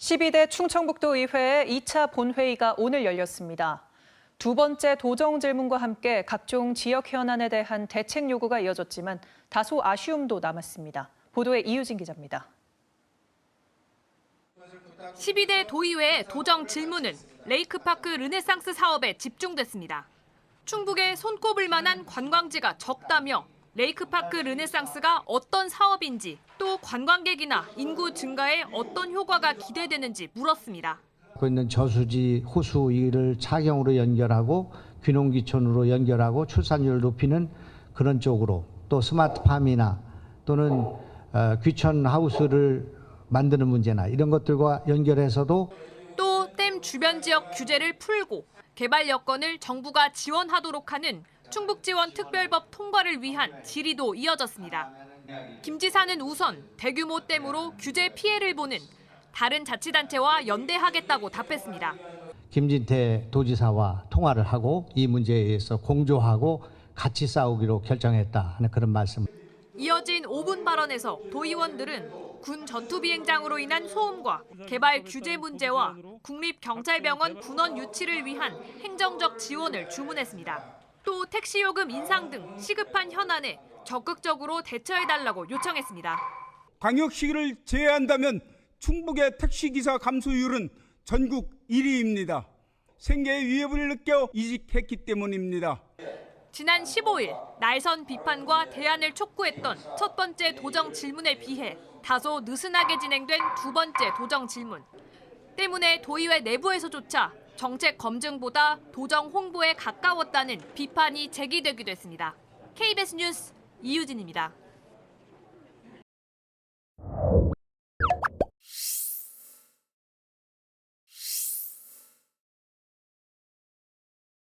12대 충청북도 의회의 2차 본회의가 오늘 열렸습니다. 두 번째 도정 질문과 함께 각종 지역 현안에 대한 대책 요구가 이어졌지만 다소 아쉬움도 남았습니다. 보도에 이유진 기자입니다. 12대 도의회의 도정 질문은 레이크파크 르네상스 사업에 집중됐습니다. 충북에 손꼽을 만한 관광지가 적다며 레이크파크 르네상스가 어떤 사업인지 또 관광객이나 인구 증가에 어떤 효과가 기대되는지 물었습니다. 갖고 있는 저수지, 호수 이를 차경으로 연결하고 귀농귀촌으로 연결하고 출산율을 높이는 그런 쪽으로 또 스마트팜이나 또는 어, 귀촌 하우스를 만드는 문제나 이런 것들과 연결해서도 또 댐 주변 지역 규제를 풀고 개발 여건을 정부가 지원하도록 하는 충북지원 특별법 통과를 위한 질의도 이어졌습니다. 김 지사는 우선 대규모 댐으로 규제 피해를 보는 다른 자치단체와 연대하겠다고 답했습니다. 김진태 도지사와 통화를 하고 이 문제에 대해서 공조하고 같이 싸우기로 결정했다 하는 그런 말씀. 이어진 5분 발언에서 도의원들은 군 전투비행장으로 인한 소음과 개발 규제 문제와 국립경찰병원 군원 유치를 위한 행정적 지원을 주문했습니다. 또 택시 요금 인상 등 시급한 현안에 적극적으로 대처해달라고 요청했습니다. 광역시를 제외한다면 충북의 택시기사 감소율은 전국 1위입니다. 생계의 위협을 느껴 이직했기 때문입니다. 지난 15일 날선 비판과 대안을 촉구했던 첫 번째 도정 질문에 비해 다소 느슨하게 진행된 두 번째 도정 질문. 때문에 도의회 내부에서조차 정책 검증보다 도정 홍보에 가까웠다는 비판이 제기되기도 했습니다. KBS 뉴스 이유진입니다.